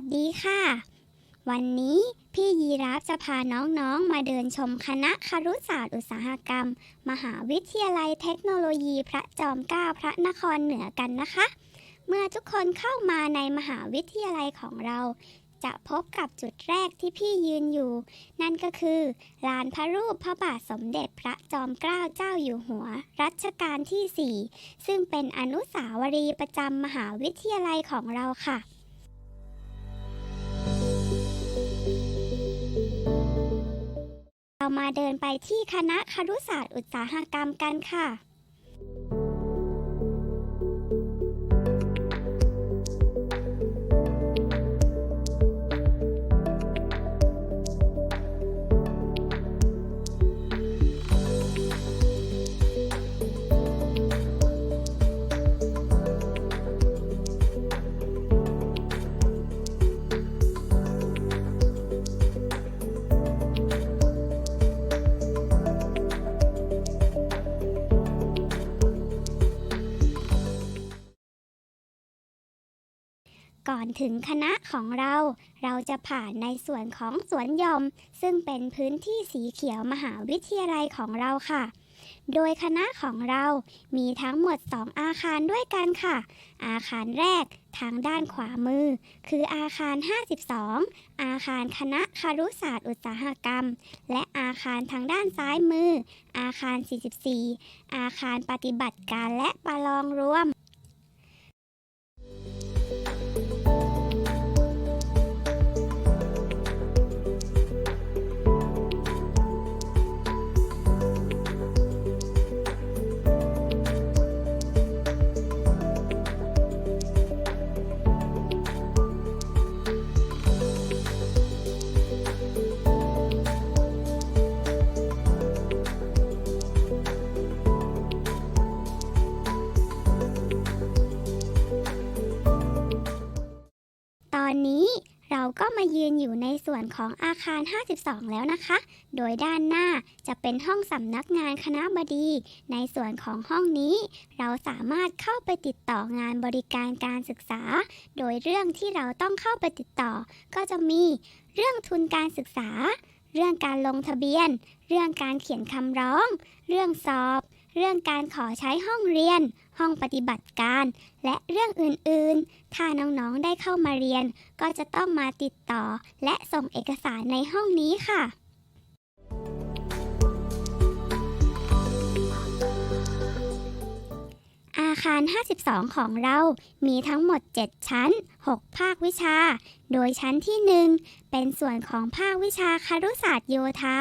วัสดีค่ะ วันนี้พี่ยีราฟจะพาน้องๆ มาเดินชมคณะครุศาสตร์อุตสาหกรรม มหาวิทยาลัยเทคโนโลยีพระจอมเกล้าพระนครเหนือกันนะคะ เมื่อทุกคนเข้ามาในมหาวิทยาลัยของเรา จะพบกับจุดแรกที่พี่ยืนอยู่ นั่นก็คือลานพระรูปพระบาทสมเด็จพระจอมเกล้าเจ้าอยู่หัว รัชกาลที่ 4 ซึ่งเป็นอนุสาวรีย์ประจำมหาวิทยาลัยของเราค่ะ มาเดินไปที่คณะครุศาสตร์อุตสาหกรรมกันค่ะ ก่อนถึงคณะของเรา เราจะผ่านในส่วนของสวนยอมซึ่งเป็นพื้นที่สีเขียวมหาวิทยาลัยของเราค่ะ โดยคณะของเรามีทั้งหมด 2 อาคารด้วยกันค่ะ อาคารแรกทางด้านขวามือ คืออาคาร 52 อาคารคณะคารุศาสตร์อุตสาหกรรม และอาคารทางด้านซ้ายมือ อาคาร 44 อาคารปฏิบัติการและประลองรวม เราก็มายืนอยู่ในส่วนของอาคาร 52 แล้วนะคะ โดยด้านหน้าจะเป็นห้องสำนักงานคณะบดี ในส่วนของห้องนี้ เราสามารถเข้าไปติดต่องานบริการการศึกษา โดยเรื่องที่เราต้องเข้าไปติดต่อ ก็จะมีเรื่องทุนการศึกษา เรื่องการลงทะเบียน เรื่องการเขียนคำร้อง เรื่องสอบ เรื่องการขอใช้ห้องเรียน ห้องปฏิบัติการ และเรื่องอื่นๆ ถ้าน้องๆ ได้เข้ามาเรียน ก็จะต้องมาติดต่อ และส่งเอกสารในห้องนี้ค่ะอาคาร 52 ของเรา มีทั้งหมด 7 ชั้น 6 ภาควิชา โดยชั้นที่ 1 เป็นส่วนของภาควิชาคารุศาสตร์โยธา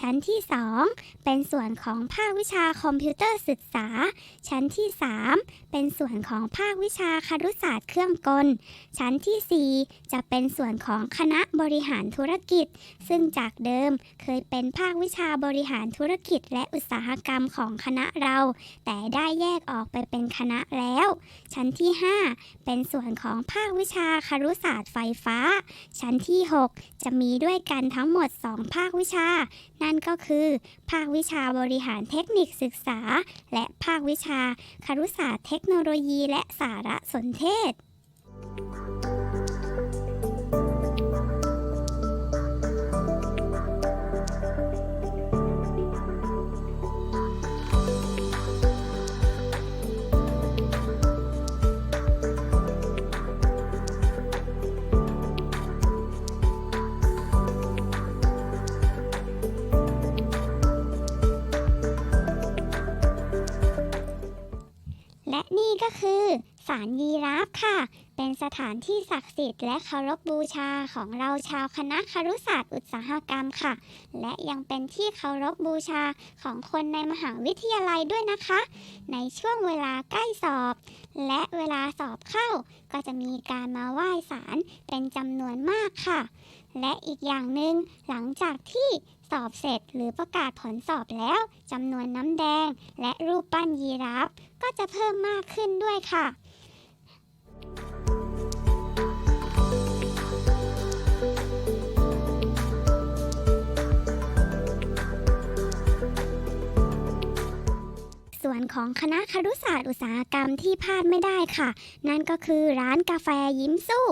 ชั้นที่ 2 เป็นส่วนของภาควิชาคอมพิวเตอร์ศึกษา ชั้นที่ 3 เป็นส่วนของภาควิชาคารุศาสตร์เครื่องกล ชั้นทีสี่4 จะเป็นส่วนของคณะบริหารธุรกิจ ซึ่งจากเดิมเคยเป็นภาควิชาบริหารธุรกิจ และอุตสาหกรรมของคณะเรา แต่ได้แยกออกไปเป็นคณะแล้ว ชั้นที่ 5 เป็นส่วนของภาควิชาคารุศาสตร์ไฟฟ้า ชั้นที่ 6 จะมีด้วยกันทั้งหมด 2 ภาควิชา นั่นก็คือ ภาควิชาบริหารเทคนิคศึกษา และภาควิชาคารุศาสตร์เทคโนโลยีและสารสนเทศ ก็คือ สารยีราฟค่ะ เป็นสถานที่ศักดิ์สิทธิ์และเคารพบูชาของเราชาวคณะครุศาสตร์อุตสาหกรรมค่ะ และยังเป็นที่เคารพบูชาของคนในมหาวิทยาลัยด้วยนะคะ ในช่วงเวลาใกล้สอบ และเวลาสอบเข้า ก็จะมีการมาไหว้ศาลเป็นจำนวนมากค่ะ และอีกอย่างหนึ่งหลังจากที่สอบเสร็จหรือประกาศผลสอบแล้วจำนวนน้ำแดง และรูปปั้นยีราฟก็จะเพิ่มมากขึ้นด้วยค่ะ ของคณะครุศาสตร์อุตสาหกรรมที่พลาดไม่ได้ค่ะ นั่นก็คือร้านกาแฟยิ้มสู้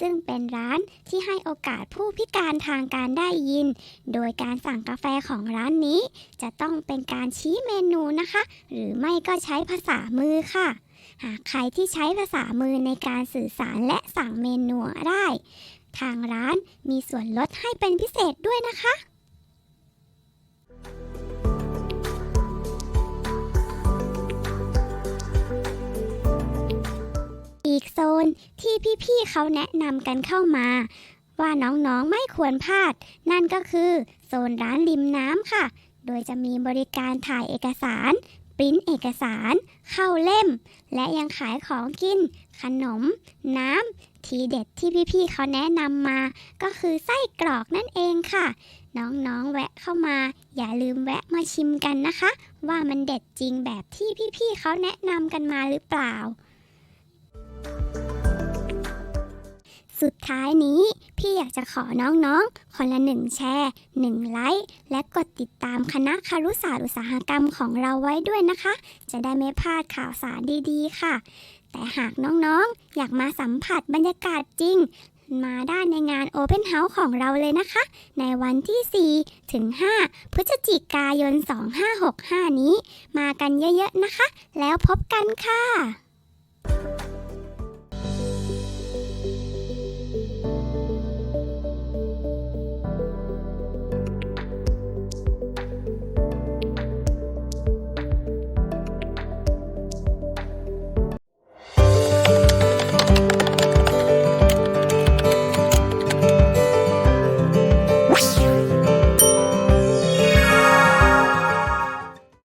ซึ่งเป็นร้านที่ให้โอกาสผู้พิการทางการได้ยิน โดยการสั่งกาแฟของร้านนี้ จะต้องเป็นการชี้เมนูนะคะ หรือไม่ก็ใช้ภาษามือค่ะหากใครที่ใช้ภาษามือในการสื่อสารและสั่งเมนูได้ ทางร้านมีส่วนลดให้เป็นพิเศษด้วยนะคะ นที่พี่ๆเขาแนะนำกันเข้ามา ว่าน้องๆไม่ควรพลาด นั่นก็คือโซนร้านริมน้ำค่ะ โดยจะมีบริการถ่ายเอกสารปริ้นเอกสาร เข้าเล่ม และยังขายของกิน ขนม น้ำ ทีเด็ดที่พี่ๆเขาแนะนำมา ก็คือไส้กรอกนั่นเองค่ะ น้องๆแวะเข้ามา อย่าลืมแวะมาชิมกันนะคะ ว่ามันเด็ดจริงแบบที่พี่ๆเขาแนะนำกันมาหรือเปล่า สุดท้ายนี้พี่อยากจะขอน้องๆ คนละหนึ่งแชร์หนึ่งไลค์ และกดติดตามคณะคารุศาสตร์อุตสาหกรรมของเราไว้ด้วยนะคะ จะได้ไม่พลาดข่าวสารดีๆ ค่ะ แต่หากน้องๆ อยากมาสัมผัสบรรยากาศจริง มาได้ในงาน Open House ของเราเลยนะคะ ในวันที่ 4 ถึง 5 พฤศจิกายน 2565 นี้ มากันเยอะๆนะคะ แล้วพบกันค่ะ